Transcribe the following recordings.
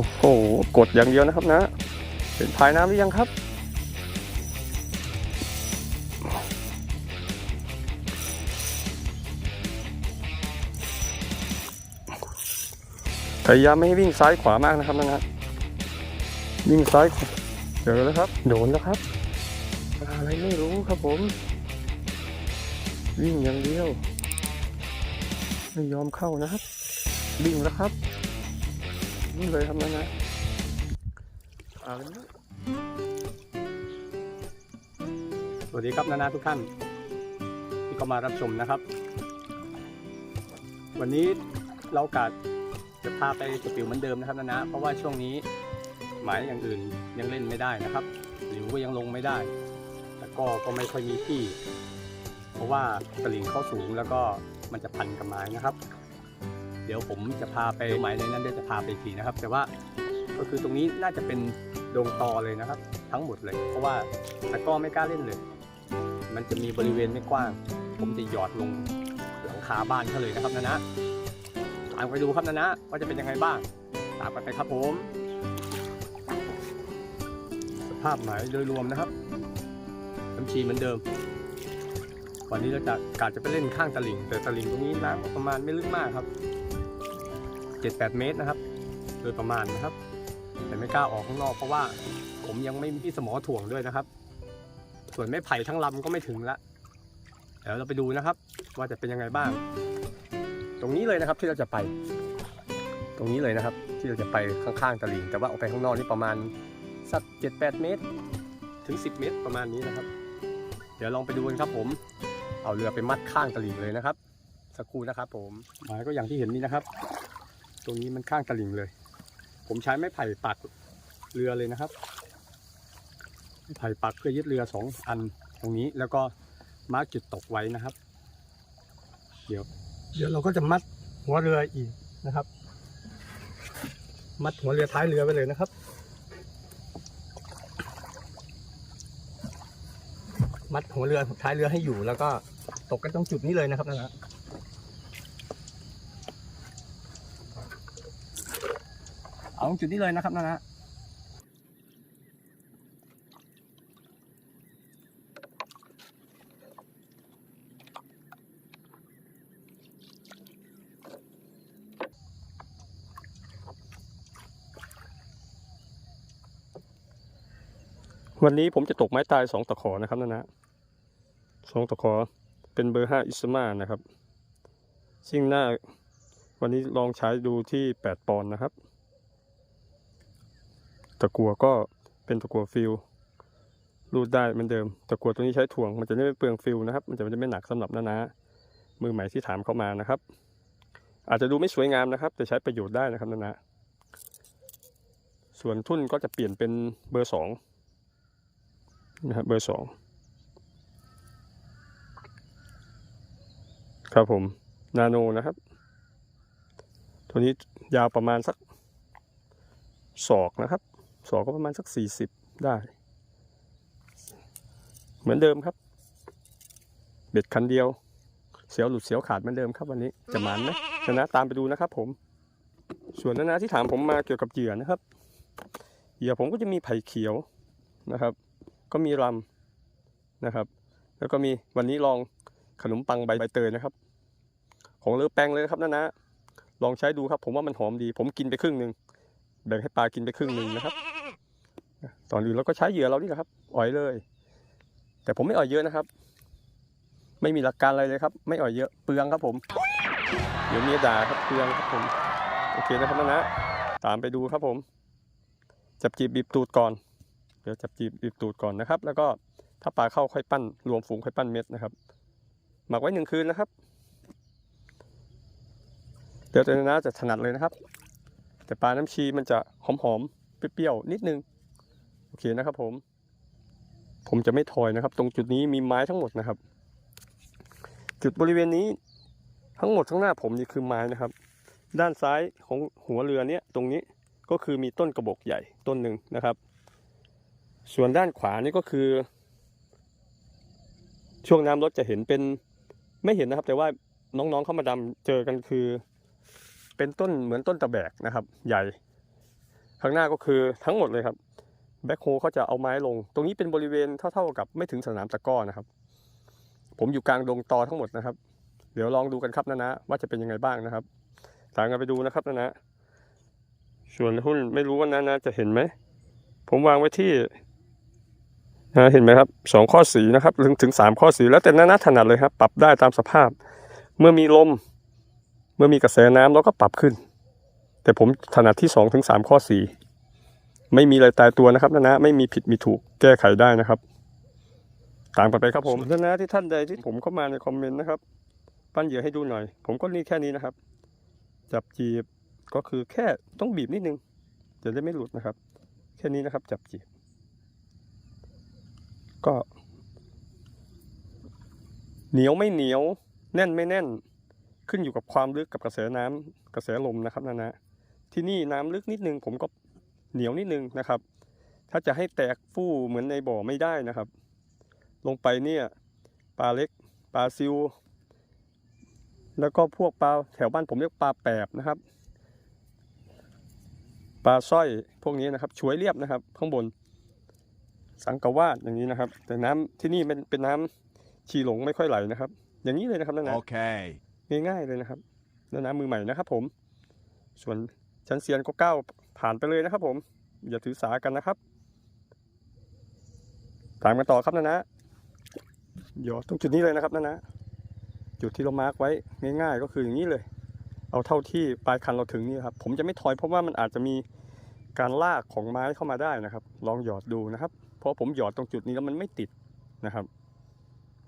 อ้โห กดอย่างเดียวนะครับนะเห็นภายน้ำหรือยังครับ พยายามไม่ให้วิ่งซ้ายขวามากนะครับนะนะวิ่งซ้ายขวาเจอแล้วครับ โดนแล้วครับ อะไรไม่รู้ครับผม วิ่งอย่างเดียว ไม่ยอมเข้านะครับ วิ่งแล้วครับ นี่เลยครับนะนะอ่าเลยสวัสดีครับนานาทุกท่าน ที่เข้ามารับชมนะครับ วันนี้เรากาดจะพาไปสปิวเหมือนเดิมนะครับนานะเพราะว่าช่วงนี้หมายอย่างอื่นยังเล่นไม่ได้นะครับ หรือว่ายังลงไม่ได้แล้วก็ก็ไม่ค่อยมีที่ เพราะว่าตลิ่งเข้าสูงแล้วก็มันจะพันกับไม้นะครับ เดี๋ยวผมจะพาไปหมายในนั้นเดี๋ยวจะพาไปทีนะครับ แต่ว่าก็คือตรงนี้น่าจะเป็นดงตอเลยนะครับ ทั้งหมดเลย เพราะว่าตะก้อไม่กล้าเล่นเลย มันจะมีบริเวณไม่กว้าง ผมจะหยอดลงหลังคาบ้านเขาเลยนะครับนะนะตามไปดูครับนะนะว่าจะเป็นยังไงบ้างตามกันไปครับผม สภาพหมายโดยรวมนะครับน้ำชีเหมือนเดิม วันนี้เราจะกาจะไปเล่นข้างตลิ่ง แต่ตลิ่งตรงนี้น้ำประมาณไม่ลึกมากครับ 7-8 เมตรนะครับ โดยประมาณนะครับ แต่ไม่กล้าออกข้างนอกเพราะว่าผมยังไม่มีสมอถ่วงด้วยนะครับ ส่วนไม้ไผ่ทั้งลำก็ไม่ถึงละเดี๋ยวเราไปดูนะครับ ว่าจะเป็นยังไงบ้าง ตรงนี้เลยนะครับที่เราจะไป ตรงนี้เลยนะครับ ที่เราจะไปข้างๆตลิ่งแต่ว่าออกไปข้างนอกนี่ประมาณสัก7-8 เมตร ถึง 10 เมตรประมาณนี้นะครับ เดี๋ยวลองไปดูกันครับผมเอาเรือไปมัดข้างตลิ่งเลยนะครับ สักครู่นะครับผมหมายก็อย่างที่เห็นนี่นะครับ ตรงนี้มันข้างตลิ่งเลย ผมใช้ไม้ไผ่ปักเรือเลยนะครับไม้ไผ่ปักเพื่อยึดเรือสองอันตรงนี้แล้วก็มาร์กจุดตกไว้นะครับ เดี๋ยว เดี๋ยวเราก็จะมัดหัวเรืออีกนะครับ มัดหัวเรือท้ายเรือไปเลยนะครับ มัดหัวเรือท้ายเรือให้อยู่แล้วก็ตกกันตรงจุดนี้เลยนะครับนะฮะ เอาตรงจุดนี้เลยนะครับนะฮะวันนี้ผมจะตกไม้ตายสองตะขอนะครับนะนะสองตะขอเป็นเบอร์ห้าอิสมานะครับซิ่งหน้าวันนี้ลองใช้ดูที่8ปอนด์นะครับ ตะกัวก็เป็นตะกัวฟิลรูดได้เหมือนเดิม ตะกัวตัวนี้ใช้ถ่วงมันจะไม่เปลืองฟิลนะครับ มันจะไม่หนักสำหรับนานามือใหม่ที่ถามเข้ามานะครับ อาจจะดูไม่สวยงามนะครับ แต่ใช้ประโยชน์ได้นะครับนานาส่วนทุ่นก็จะเปลี่ยนเป็นเบอร์สองนะครับเบอร์สองครับผมนาโนนะครับ ตัวนี้ยาวประมาณสักศอกนะครับ ศอกก็ประมาณสักสี่สิบได้ เหมือนเดิมครับ เบ็ดคันเดียว เสียวหลุดเสียวขาดเหมือนเดิมครับวันนี้จะหมันไหมชนะตามไปดูนะครับ ผม ส่วนนานาที่ถามผมมาเกี่ยวกับเหยื่อนะครับเหยื่อผมก็จะมีไผ่เขียวนะครับ ก็มีรำนะครับ แล้วก็มีวันนี้ลองขนมปังใบใบเตยนะครับ ของเลอแปงเลยนะครับนะนะลองใช้ดูครับ ผมว่ามันหอมดี ผมกินไปครึ่งหนึ่ง แบ่งให้ปลากินไปครึ่งหนึ่งนะครับ ตอนอื่นเราก็ใช้เหยื่อเรานี่แหละครับ อ่อยเลย แต่ผมไม่อ่อยเยอะนะครับ ไม่มีหลักการอะไรเลยครับ ไม่อ่อยเยอะเปลืองครับผม เดี๋ยวเมียด่าครับเปลืองครับผมโอเคนะครับนะนะตามไปดูครับผม จับจีบบีบตูดก่อน เดี๋ยวจับจีบบีบตูดก่อนนะครับ แล้วก็ถ้าปลาเข้าค่อยปั้น รวมฝูงค่อยปั้นเม็ดนะครับ หมักไว้หนึ่งคืนนะครับ เดี๋ยวตัวน้าจะถนัดเลยนะครับ แต่ปลาน้ำชีมันจะหอมๆเปรี้ยวๆนิดนึง โอเคนะครับผม ผมจะไม่ถอยนะครับ ตรงจุดนี้มีไม้ทั้งหมดนะครับ จุดบริเวณนี้ทั้งหมดข้างหน้าผมนี่คือไม้นะครับ ด้านซ้ายของหัวเรือเนี้ยตรงนี้ก็คือมีต้นกระบอกใหญ่ต้นหนึ่งนะครับ ส่วนด้านขวานี่ก็คือ ช่วงน้ำลดจะเห็นเป็นไม่เห็นนะครับ แต่ว่าน้องๆเข้ามาดำเจอกันคือ เป็นต้นเหมือนต้นตะแบกนะครับ ใหญ่ ข้างหน้าก็คือทั้งหมดเลยครับแบ็คโฮเขาจะเอาไม้ลง ตรงนี้เป็นบริเวณเท่าๆกับไม่ถึงสนามตะก้อนะครับ ผมอยู่กลางดงตอทั้งหมดนะครับ เดี๋ยวลองดูกันครับนะนะว่าจะเป็นยังไงบ้างนะครับตามกันไปดูนะครับนะนะส่วนหุ้นไม่รู้ว่านะนะจะเห็นไหม ผมวางไว้ที่นะเห็นไหมครับสองข้อสีนะครับถึงถึงสามข้อสีแล้วแต่นะนะถนัดเลยครับ ปรับได้ตามสภาพ เมื่อมีลม มื่อมีกระแสน้ำเราก็ปรับขึ้น แต่ผมถนัดที่สองถึงสามข้อสีไม่มีอะไรตายตัวนะครับนะนะไม่มีผิดมีถูกแก้ไขได้นะครับ ตามกันไปครับผมนะนะที่ท่านใดที่ผมเข้ามาในคอมเมนต์นะครับ ปั้นเหยื่อให้ดูหน่อย ผมก็นี่แค่นี้นะครับ จับจีบก็คือแค่ต้องบีบนิดนึงจะได้ไม่หลุดนะครับ แค่นี้นะครับ จับจีบ ก็ เหนียวไม่เหนียว แน่นไม่แน่น ขึ้นอยู่กับความลึกกับกระแสน้ำกระแสลมนะครับนะนะที่นี่น้ำลึกนิดนึงผมก็เหนียวนิดนึงนะครับ ถ้าจะให้แตกฟู่เหมือนในบ่อไม่ได้นะครับ ลงไปเนี่ยปลาเล็กปลาซิว แล้วก็พวกปลาแถวบ้านผมเรียกปลาแปบนะครับ ปลาสร้อยพวกนี้นะครับช่วยเรียบนะครับข้างบน สังกะวาดอย่างนี้นะครับ แต่น้ำที่นี่เป็นเป็นน้ำชีหลงไม่ค่อยไหลนะครับ อย่างนี้เลยนะครับนั่นนะ Okay. ง่ายๆเลยนะครับนั่นนะมือใหม่นะครับผม ส่วนชั้นเซียนก็ก้าวผ่านไปเลยนะครับ ผม อย่าถือสากันนะครับตามกันต่อครับนะนะหยอดตรงจุดนี้เลยนะครับนะนะจุดที่เรามาร์กไว้ง่ายๆก็คืออย่างนี้เลย เอาเท่าที่ปลายคันเราถึงนี่ครับ ผมจะไม่ถอยเพราะว่ามันอาจจะมีการลากของไม้เข้ามาได้นะครับ ลองหยอดดูนะครับ เพราะผมหยอดตรงจุดนี้แล้วมันไม่ติดนะครับ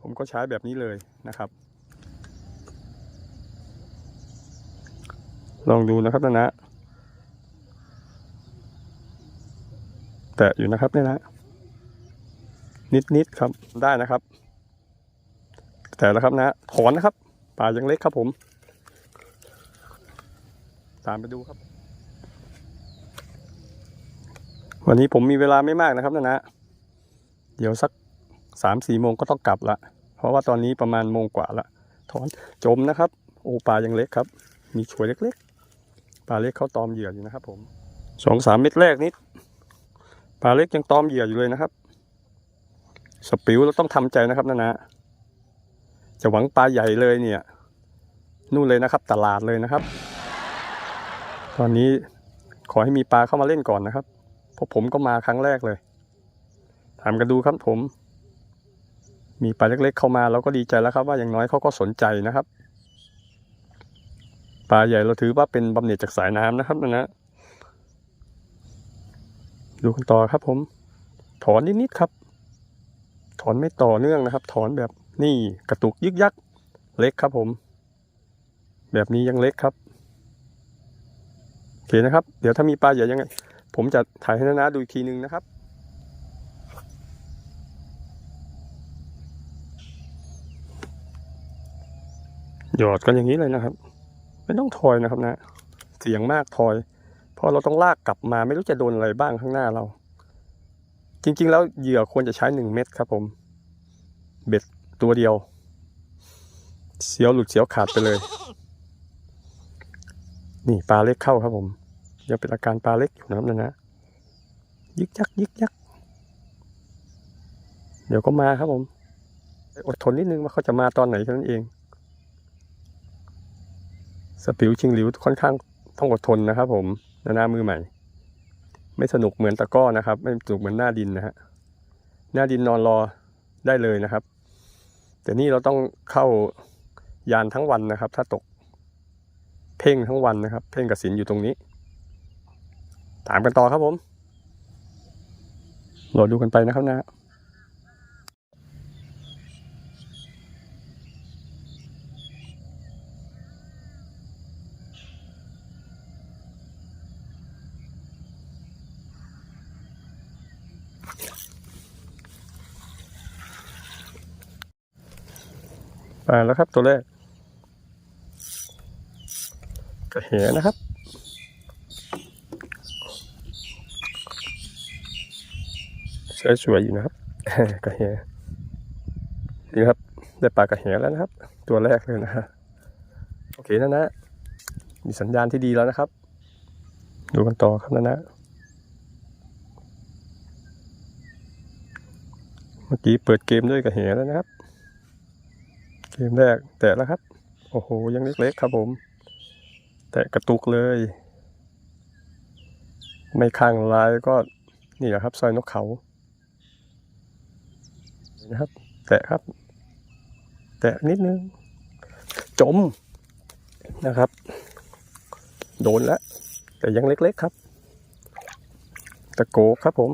ผมก็ใช้แบบนี้เลยนะครับ ลองดูนะครับนะนะแตะอยู่นะครับเนี่ยนะ นิดๆครับได้นะครับ แต่แล้วครับนะถอนนะครับป่ายังเล็กครับผม ตามไปดูครับ วันนี้ผมมีเวลาไม่มากนะครับนะนะ เดี๋ยวสักสามสี่โมงก็ต้องกลับละ เพราะว่าตอนนี้ประมาณโมงกว่าละ ถอนจมนะครับ โอปลายังเล็กครับ มีช่วยเล็ก ๆ ปลาเล็กเขาตอมเหยื่ออยู่นะครับ ผมสองสามเม็ดแรกนิดปลาเล็กยังตอมเหยื่ออยู่เลยนะครับ สปิวเราต้องทำใจนะครับนะนะจะหวังปลาใหญ่เลยเนี่ย นู่นเลยนะครับ ตลาดเลยนะครับ ตอนนี้ขอให้มีปลาเข้ามาเล่นก่อนนะครับเพราะผมก็มาครั้งแรกเลย ถามกันดูครับผม มีปลาเล็กๆ เข้ามาเราก็ดีใจแล้วครับ ว่าอย่างน้อยเขาก็สนใจนะครับ ปลาใหญ่เราถือว่าเป็นบำเหน็จจากสายน้ำนะครับนะนะดูกันต่อครับผม ถอนนิดๆครับ ถอนไม่ต่อเนื่องนะครับ ถอนแบบนี่กระตุกยึกยักเล็กครับผม แบบนี้ยังเล็กครับโอเคนะครับ เดี๋ยวถ้ามีปลาใหญ่ยังไง ผมจะถ่ายให้นานาดูอีกทีนึงนะครับหยอดกันอย่างนี้เลยนะครับ ไม่ต้องทอยนะครับนะ เสียงมากทอยพราะเราต้องลากกลับมาไม่รู้จะโดนอะไรบ้างข้างหน้าเรา จริง ๆ แล้วเหยื่อควรจะใช้หนึ่งเม็ดครับผม เบ็ดตัวเดียว เสียวหลุดเสียวขาดไปเลย นี่ปลาเล็กเข้าครับผมยังเป็นอาการปลาเล็กอยู่นะครับนะนะยึกยักยึกยัก เดี๋ยวก็มาครับผม อดทนนิดนึงว่าเขาจะมาตอนไหนแค่นั้นเอง สปิวชิงหลิวค่อนข้างต้องอดทนนะครับ ผมหน้ามือใหม่ ไม่สนุกเหมือนตะก้อนะครับ ไม่สนุกเหมือนหน้าดินนะฮะหน้าดินนอนรอได้เลยนะครับ แต่นี่เราต้องเข้ายานทั้งวันนะครับ ถ้าตก เพ่งทั้งวันนะครับ เพ่งกับสินอยู่ตรงนี้ ถามกันต่อครับผมรอดูกันไปนะครับนะ มาแล้วครับตัวแรกกระเหนะครับ สวยๆอยู่นะครับกระเหนี่ครับ ได้ปลากระเหนแล้วนะครับ ตัวแรกเลยนะฮะโอเคนะนะ มีสัญญาณที่ดีแล้วนะครับ ดูกันต่อครับนะนะเมื่อกี้เปิดเกมด้วยกระเหนแล้วนะครับ เกมแรกแตะแล้วครับ โอ้โห ยังเล็กๆครับผม แตะกระตุกเลย ไม่ข้างลายก็นี่แหละครับซอยนกเขานะครับ แตะครับ แตะนิดนึง จมนะครับ โดนแล้ว แต่ยังเล็กๆครับ ตะโกครับผม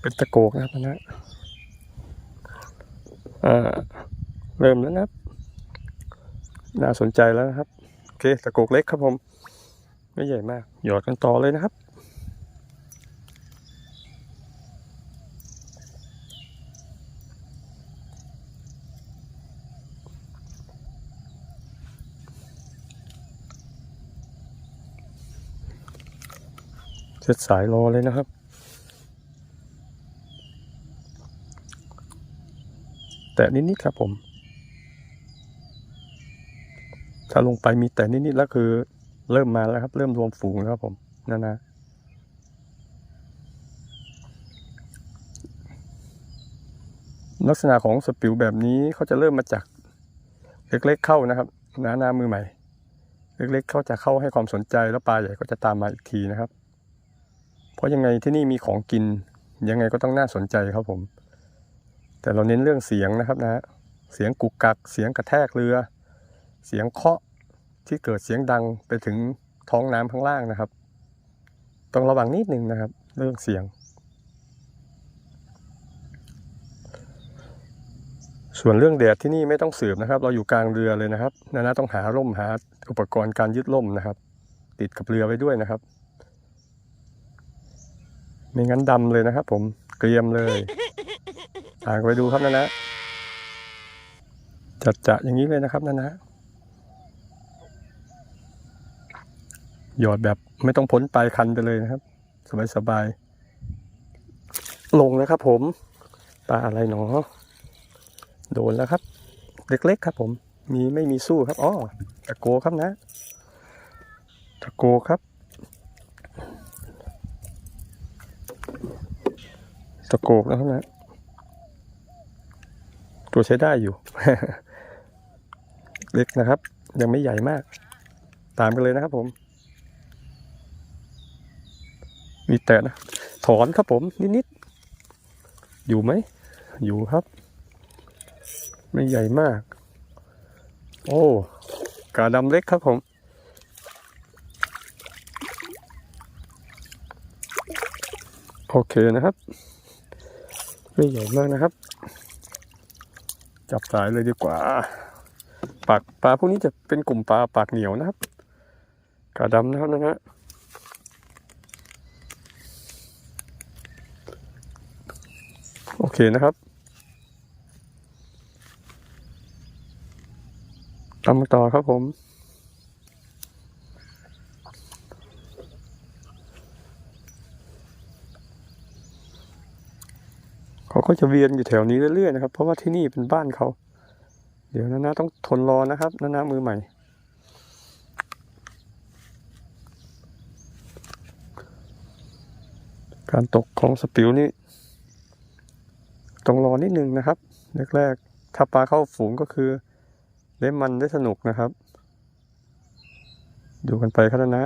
เป็นตะโกกนะครับนะ เริ่มแล้วนะครับ น่าสนใจแล้วนะครับ โอเคตะโกกเล็กครับผม ไม่ใหญ่มาก หยอดกันต่อเลยนะครับเช็ดสายรอเลยนะครับ แต่นิดๆครับผม ถ้าลงไปมีแต่นิดๆแล้วคือ เริ่มมาแล้วครับ เริ่มรวมฝูงแล้วครับผมนั่นนะลักษณะของสปิวแบบนี้เขาจะเริ่มมาจากเล็กๆเข้านะครับน้าหน้ามือใหม่ เล็กๆ เขาจะเข้าให้ความสนใจแล้วปลาใหญ่ก็จะตามมาอีกทีนะครับ เพราะยังไงที่นี่มีของกินยังไงก็ต้องน่าสนใจครับผม แต่เราเน้นเรื่องเสียงนะครับนะเสียงกุกกัก เสียงกระแทกเรือ เสียงเคาะที่เกิดเสียงดังไปถึงท้องน้ำข้างล่างนะครับ ต้องระวังนิดนึงนะครับ เรื่องเสียง ส่วนเรื่องแดดที่นี่ไม่ต้องสืบนะครับ เราอยู่กลางเรือเลยนะครับนานาต้องหาร่มหาอุปกรณ์การยึดร่มนะครับ ติดกับเรือไว้ด้วยนะครับ ไม่งั้นดำเลยนะครับ ผมเกรียมเลย่าไปดูครับนะนะจัดจะอย่างนี้เลยนะครับนะนะหยอดแบบไม่ต้องพ้นปลายคันไปเลยนะครับ สบายสบายๆลงแล้วครับผมปลาอะไรหนอ โดนแล้วครับ เล็กๆครับ ผม มีไม่มีสู้ครับอ๋อตะโกครับนะตะโกครับตะโกกแล้วครับนะ ตัวใช้ได้อยู่ เล็กนะครับ ยังไม่ใหญ่มาก ตามกันเลยนะครับผม มีแต่นะ ถอนครับผม นิดๆ อยู่ไหม อยู่ครับ ไม่ใหญ่มาก โอ้กาดำเล็กครับผมโอเคนะครับ ไม่ใหญ่มากนะครับ จับสายเลยดีกว่าปากปลาพวกนี้จะเป็นกลุ่มปลาปากเหนียวนะครับกาดำนะครับนะฮะโอเคนะครับตามต่อครับผม เขา ก็จะเวียนอยู่แถวนี้เรื่อยๆนะครับ เพราะว่าที่นี่เป็นบ้านเขา เดี๋ยวนะนะต้องทนรอนะครับนะนะมือใหม่ การตกของสปิวนี่ต้องรอนิดนึงนะครับแรกๆถ้าปลาเข้าฝูงก็คือ ได้มันได้สนุกนะครับ ดูกันไปครับนะ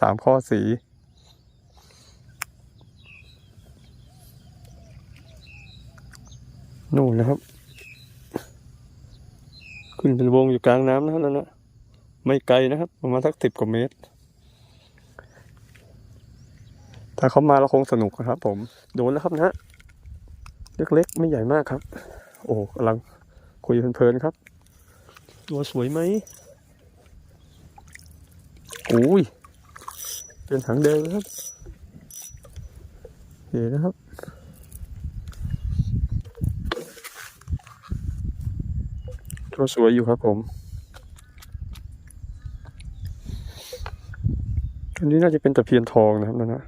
สามข้อสี นู่นนะครับ ขึ้นเป็นวงอยู่กลางน้ำนะครับนั่นนะไม่ไกลนะครับ ประมาณสักสิบกว่าเมตร ถ้าเขามาเราคงสนุกนะครับ ผม โดนแล้วครับนะเล็กๆไม่ใหญ่มากครับ โอ้กำลังคุยเพลินๆครับ ตัวสวยไหมโอ้ยเป็นถังแดงนะครับเห็นนะครับ ตัวสวยอยู่ครับผมอันนี้น่าจะเป็นตะเพียนทองนะครับนะนะ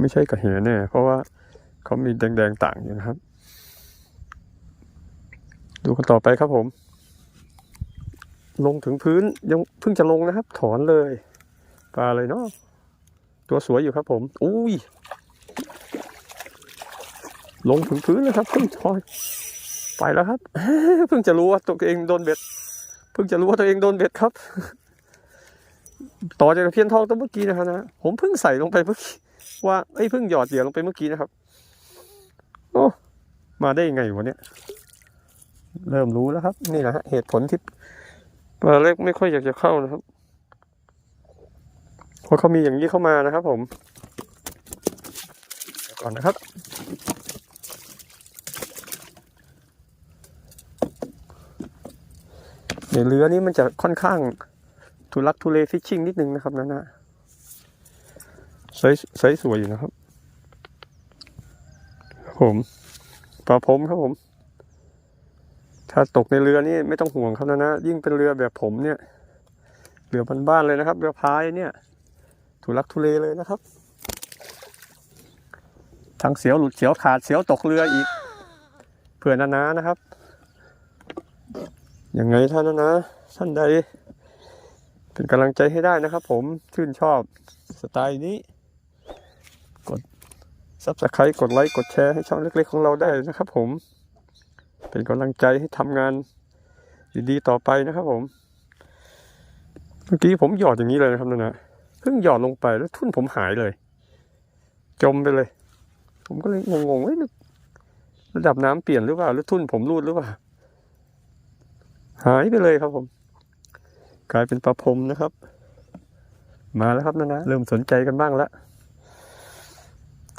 ไม่ใช่กระเหแน่เพราะว่าเขามีแดงๆต่างอยู่นะครับ ดูกันต่อไปครับผม ลงถึงพื้นยังเพิ่งจะลงนะครับ ถอนเลยปลาเลยเนาะตัวสวยอยู่ครับผม อุ้ย ลงถึงพื้นเลยครับเพิ่งถอย ไปแล้วครับ เพิ่งจะรู้ว่าตัวเองโดนเบ็ด เพิ่งจะรู้ว่าตัวเองโดนเบ็ดครับ ต่อจากเพียนทองตัวเมื่อกี้นะครับนะผมเพิ่งใส่ลงไปเมื่อกี้ว่าเอ้เพิ่งหยอดเหยื่อลงไปเมื่อกี้นะครับ โอ้มาได้ยังไงวะเนี่ยเริ่มรู้แล้วครับ นี่แหละฮะเหตุผลที่ปลาเล็กไม่ค่อยอยากจะเข้านะครับเพราะเขามีอย่างนี้เข้ามานะครับ ผมก่อนนะครับ ในเรือนี้มันจะค่อนข้างทุลักทุเลฟิชชิ่งนิดนึงนะครับนั่นนะใสใสสวยอยู่นะครับ ผมปลาผมครับผม ถ้าตกในเรือนี่ไม่ต้องห่วงครับนะนะยิ่งเป็นเรือแบบผมเนี่ยเรือบ้านๆเลยนะครับ เรือพายเนี่ยทุลักทุเลเลยนะครับทั้งเสียวหลุดเสียวขาดเสียวตกเรืออีก เพื่อนานานะครับ ยังไงท่านนะท่านใดเป็นกำลังใจให้ได้นะครับผมชื่นชอบสไตล์นี้ กด subscribe กดไลค์กดแชร์ให้ช่องเล็กๆของเราได้นะครับผม เป็นกำลังใจให้ทำงานดีๆต่อไปนะครับผม เมื่อกี้ผมหยอดอย่างนี้เลยนะครับนั่นนะเพิ่งหยอดลงไปแล้วทุ่นผมหายเลย จมไปเลย ผมก็เลยงงๆเฮ้ยระดับน้ำเปลี่ยนหรือเปล่าหรือทุ่นผมรูดหรือเปล่า หายไปเลยครับผม กลายเป็นปลาพรมนะครับ มาแล้วครับนะนะเริ่มสนใจกันบ้างแล้ว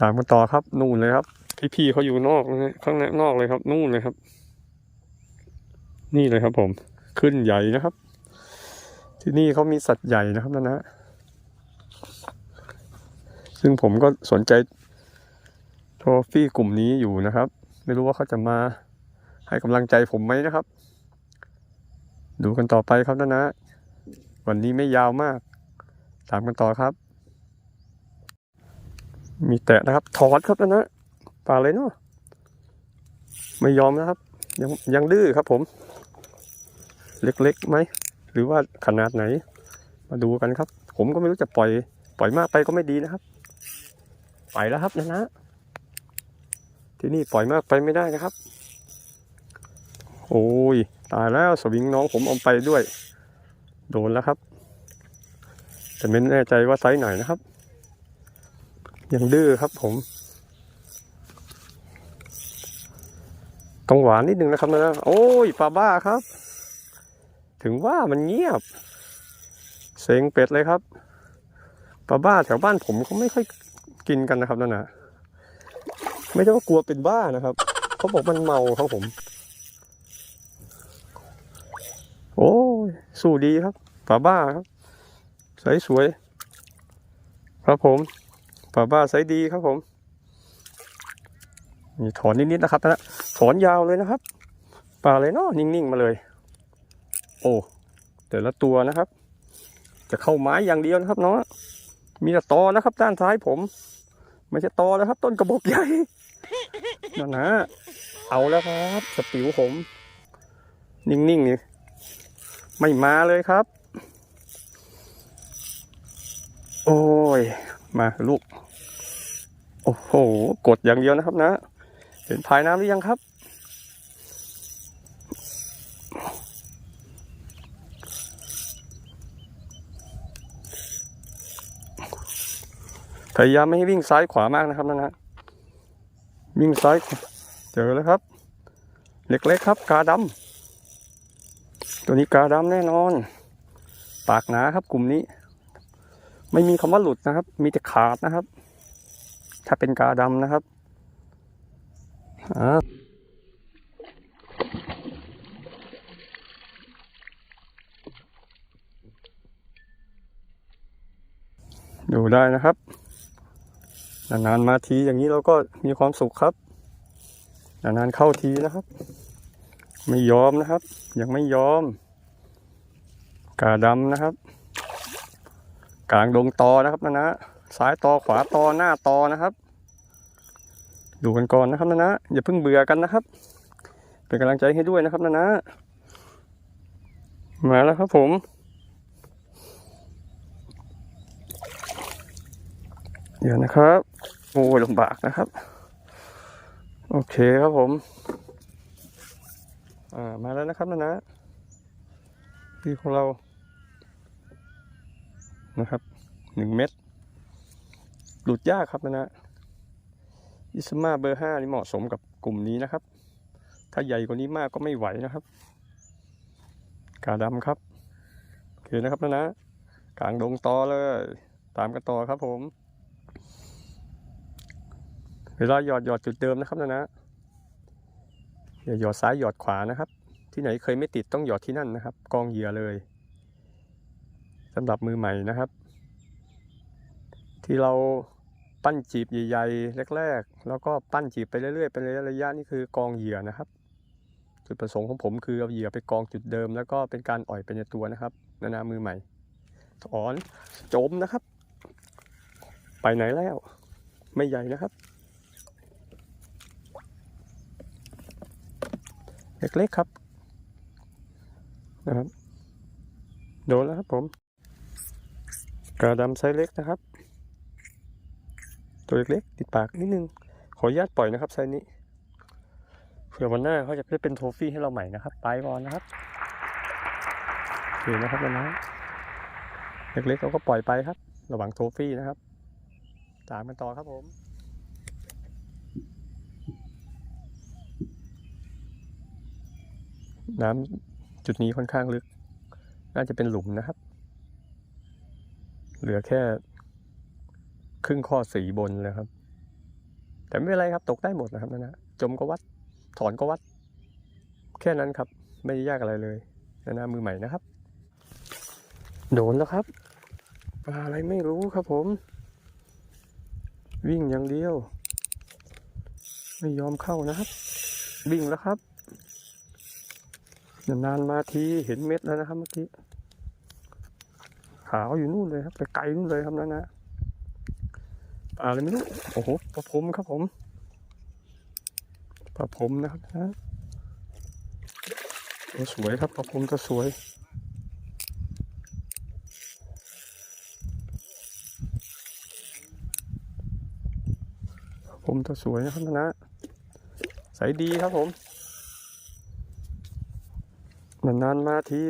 ตามกันต่อครับ นู่นเลยครับ พี่ๆเขาอยู่นอกนะฮะข้างในนอกเลยครับ นู่นเลยครับ นี่เลยครับ ผม ขึ้นใหญ่นะครับ ที่นี่เขามีสัตว์ใหญ่นะครับนะนะซึ่งผมก็สนใจโทรฟี่กลุ่มนี้อยู่นะครับ ไม่รู้ว่าเขาจะมาให้กำลังใจผมไหมนะครับ ดูกันต่อไปครับนะนะ วันนี้ไม่ยาวมาก ตามกันต่อครับ มีแตะนะครับ ถอดครับนะนะปลาเลยเนาะไม่ยอมนะครับ ยังยังดื้อครับผม เล็กๆไหมหรือว่าขนาดไหน มาดูกันครับ ผมก็ไม่รู้จะปล่อย ปล่อยมากไปก็ไม่ดีนะครับ ไปแล้วครับนะนะที่นี่ปล่อยมากไปไม่ได้นะครับ โอ้ย ตายแล้วสวิงน้องผมเอาไปด้วย โดนแล้วครับแต่ไม่แน่ใจว่าไซส์ไหนนะครับ ยังดื้อครับผมต้องหวานนิดนึงนะครับนะโอ้ยปลาบ้าครับ ถึงว่ามันเงียบเซงเป็ดเลยครับปลาบ้าแถวบ้านผมเขาไม่ค่อยกินกันนะครับนั่นนะไม่ใช่ว่ากลัวเป็นบ้านะครับเขาบอกมันเมาครับผม โอ้ยสู้ดีครับป่าบ้าครับใสสวยครับผมป่าบ้าใสดีครับผมนี่ถอนนิดๆนะครับนะถอนยาวเลยนะครับปลาเลยเนาะนิ่งๆมาเลย โอ้แต่ละตัวนะครับ จะเข้าไม้อย่างเดียวนะครับเนาะมีแต่ตอนะครับ ด้านซ้ายผมไม่ใช่ตอนะครับ ต้นกระบอกใหญ่นั่นนะเอาแล้วครับสปิวผม นิ่งๆนี่ ไม่มาเลยครับ โอ้ย มาลูก โอ้โห กดอย่างเดียวนะครับนะ เห็นพายน้ำหรือยังครับ พยายามไม่ให้วิ่งซ้ายขวามากนะครับนะนะวิ่งซ้าย เจอแล้วครับ เล็กๆครับ กาดำ ตัวนี้กาดำแน่นอน ปากหนาครับกลุ่มนี้ ไม่มีคำว่าหลุดนะครับ มีแต่ขาดนะครับ ถ้าเป็นกาดำนะครับอ่าดูได้นะครับ นานๆมาทีอย่างนี้เราก็มีความสุขครับ นานๆเข้าทีนะครับ ไม่ยอมนะครับ ยังไม่ยอม กาดำนะครับ กลางดงตอนะครับนะนะซ้ายตอขวาตอหน้าตอนะครับ ดูกันก่อนนะครับนะนะอย่าเพิ่งเบื่อกันนะครับ เป็นกำลังใจให้ด้วยนะครับนะนะมาแล้วครับผมเดี๋ยวนะครับ โอ้ยลำบากนะครับ โอเคครับผม อ่ามาแล้วนะครับนะนะที่ของเรา นะครับหนึ่งเม็ดหลุดยากครับนะนะอิสมาเบอร์ห้านี่เหมาะสมกับกลุ่มนี้นะครับ ถ้าใหญ่กว่านี้มากก็ไม่ไหวนะครับ กาดำครับโอเคนะครับนะนะกลางดงต่อเลย ตามกันต่อครับผม เวลาหยอดหยอดจุดเดิมนะครับนะนะ อย่าหยอดซ้ายหยอดขวานะครับ ที่ไหนเคยไม่ติดต้องหยอดที่นั่นนะครับ กองเหยื่อเลยสำหรับมือใหม่นะครับ ที่เราปั้นจีบใหญ่ๆแรก ๆ แล้วก็ปั้นจีบไปเรื่อยๆเป็นระยะๆนี่คือกองเหยื่อนะครับจุดประสงค์ของผมคือเอาเหยื่อไปกองจุดเดิม แล้วก็เป็นการอ่อยไปในตัวนะครับ นานามือใหม่ถอนโจมนะครับ ไปไหนแล้ว ไม่ใหญ่นะครับ เล็กๆครับนะครับโดนแล้วครับผมกระดำไซส์เล็กนะครับ ตัวเล็กๆติดปากนิดนึง ขออนุญาตปล่อยนะครับไซส์นี้เผื่อวันหน้าเขาจะได้เป็นโทฟี่ให้เราใหม่นะครับไปก่อนนะครับโอเคนะครับนะเล็กๆเขาก็ปล่อยไปครับ ระหว่างโทฟี่นะครับตามกันต่อครับผม น้ำจุดนี้ค่อนข้างลึก น่าจะเป็นหลุมนะครับ เหลือแค่ ครึ่งข้อสีบนเลยครับ แต่ไม่เป็นไรครับตกได้หมดนะครับนะนะจมก็วัด ถอนก็วัด แค่นั้นครับ ไม่ได้ยากอะไรเลยนะนะมือใหม่นะครับ โดนแล้วครับปลาอะไรไม่รู้ครับผม วิ่งอย่างเดียว ไม่ยอมเข้านะครับ วิ่งแล้วครับ นานมาทีเห็นเม็ดแล้วนะครับเมื่อกี้ ขาวอยู่นู่นเลยครับไปไกลนู่นเลยครับนั่นนะปลาอะไรไม่รู้โอ้โหปลาพรมครับผมปลาพรมนะครับนะตัวสวยครับปลาพรมตัวสวยผมตัวสวยนะครับนะใสดีครับผม นานๆมาที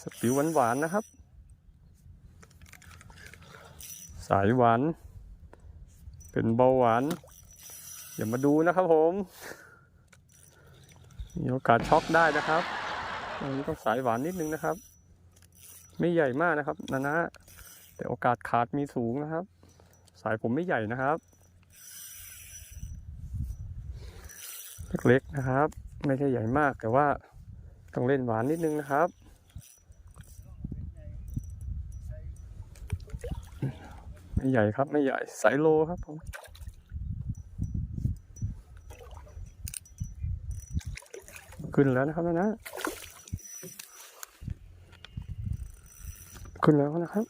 สปิวหวานๆนะครับ สายหวาน เป็นเบาหวาน อย่ามาดูนะครับผมมีโอกาสช็อกได้นะครับอันนี้ต้องสายหวานนิดนึงนะครับ ไม่ใหญ่มากนะครับนะนะแต่โอกาสขาดมีสูงนะครับ สายผมไม่ใหญ่นะครับ เล็กๆนะครับ ไม่ใช่ใหญ่มากแต่ว่า ต้องเล่นหวานนิดนึงนะครับ ไม่ใหญ่ครับไม่ใหญ่สายโลครับผมขึ้นแล้วนะครับนะนะขึ้นแล้วนะครับ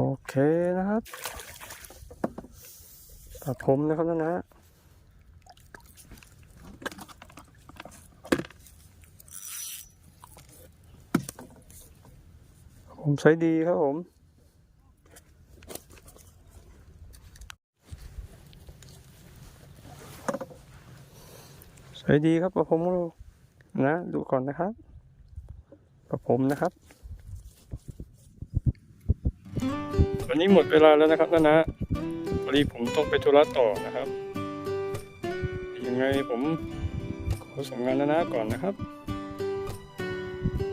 โอเคนะครับตัดผ มนะครับนะนะผมใช้ดีครับผม ใช้ดีครับประผมนะ ดูก่อนนะครับประผมนะครับวันนี้หมดเวลาแล้วนะครับนะนะ วันนี้ผมต้องไปธุระต่อนะครับ ยังไงผมขอส่งงานนะนะก่อนนะครับ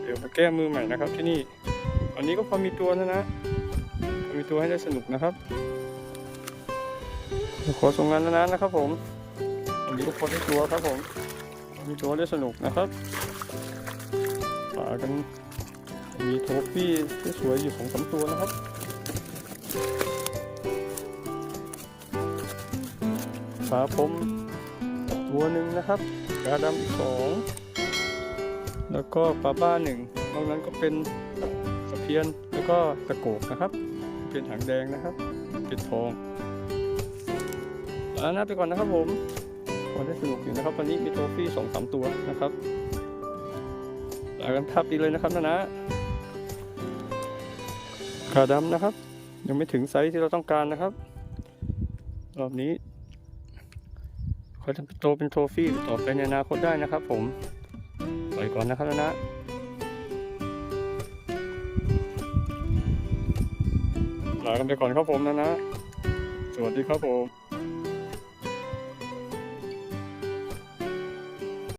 เดี๋ยวมาแก้มือใหม่นะครับที่นี่วันนี้ก็พอมีตัวนะนะพอมีตัวให้ได้สนุกนะครับ ขอส่งงานนะนะนะครับ ผมวันนี้ก็พอได้ตัวครับผมพอมีตัวได้สนุกนะครับฝากันมีโทฟี่ที่สวยอยู่ของสามตัวนะครับาผมตัวหนึ่งนะครับกาดำอีกสองแล้วก็ปลาบ้าหนึ่งนอกนั้นก็เป็นสะเพียนแล้วก็ตะโกกนะครับเพียนหางแดงนะครับ เป็นทองลาหน้าไปก่อนนะครับผมวันได้สนุกอยู่นะครับ วันนี้มีโทฟี่สองสามตัวนะครับลากันทับดีเลยนะครับนะนะขาดำนะครับ ยังไม่ถึงไซส์ที่เราต้องการนะครับ รอบนี้ ขาจะโตเป็นโทฟี่ต่อไปในอนาคตได้นะครับ ผมปล่อยก่อนนะครับนะนะลากันไปก่อนครับผมนะนะ สวัสดีครับผม